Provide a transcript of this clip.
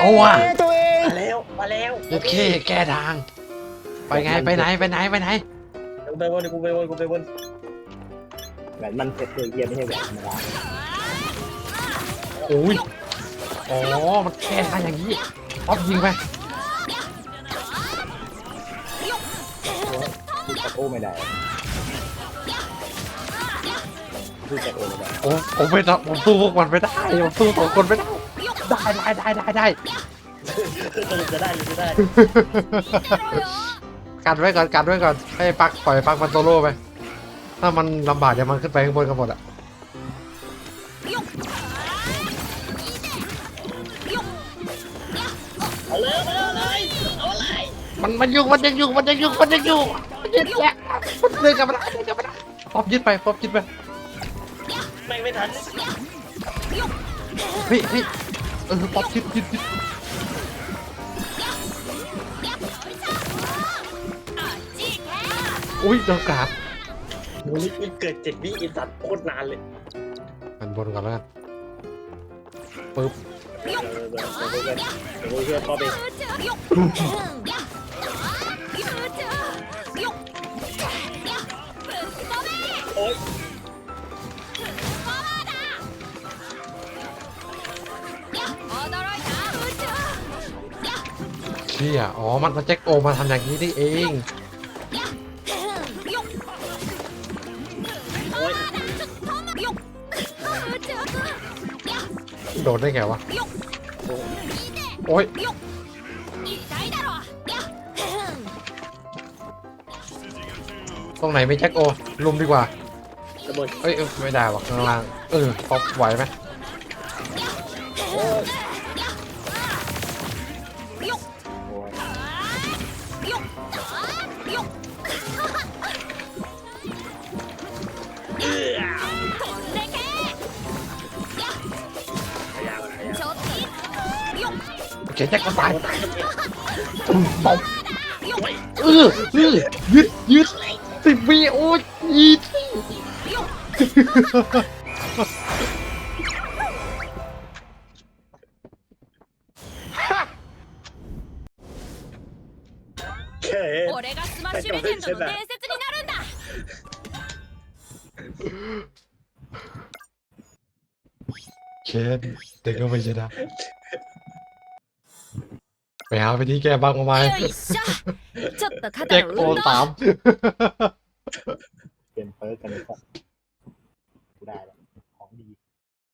เอาว่ะ ตัวเองมาแล้วมาแล้วโอเค แก้ทาง ไปไง ไปไหน ไปไหน ไปไหน กูไปวนกูไปวนกูไปวนแหวนมันเพชรเลยเยียไม่ใช่แหวนธรรมดาโอ้ย อ๋อ มันแก้ทางอย่างนี้ออฟยิงไป พูดกับโอ้ไม่ได้พูดกับโอ้ไม่ได้โอ้ผมไม่ต้องผมสู้พวกมันไม่ได้ผมสู้สองคนไม่ได้ ได้ได้ได้ได้ได้สรุปจะได้หรือไม่ได้กันไว้ก่อนกันไว้ก่อนให้ปักปล่อยปักมันโซโล่ไป ถ้ามันลำบากเดี๋ยวมันขึ้นไปข้างบนกันหมดอะเอาเลยเอาเลยเอาเลยเอาเลยมันมันยุ่งมันยังยุ่งมันยังยุ่งมันยังยุ่งมันยึดแหละมันเดินกลับมาได้เดินกลับมาได้ป๊อปยึดไปป๊อปยึดไปไม่ไม่ทันเฮ้ยเฮ้ย เออป๊อปยึดยึดยึดอุ้ยโดนกราบวันนี้เกิดเจ็ดวิอีสัตว์โคตรนานเลยมันบนก่อนแล้วกันปึ๊บเดี๋ยวเดี๋ยวเดี๋ยวเดี๋ยวเดี๋ยวเดี๋ยวเดี๋ยวเข้าไปโชี่ยอ๋อ มันมันแจ็คโอมาทำอย่างนี้นี่เอง โดนได้ไงวะ โอ้ยตรงไหนไม่แจ็คโอลุมดีกว่าเอ้ยเอ้ยไม่ได้ว่ะข้างล่าง เออป๊อปไหวไหม เอื้อพยายามพยายามโอเคแจ็คก็ตายตุ้มป๊อปเออเออยึดยึดสิบวิโอ้ยอีที่ แค่ 俺がスマッシュレジェンドの伝説になるんだ เคนเด็กก็ไม่ชนะไปหาวิธีแก้บ้างมาไหม よいしょちょっと แจ็ 肩 ค の โอ 運動 สาม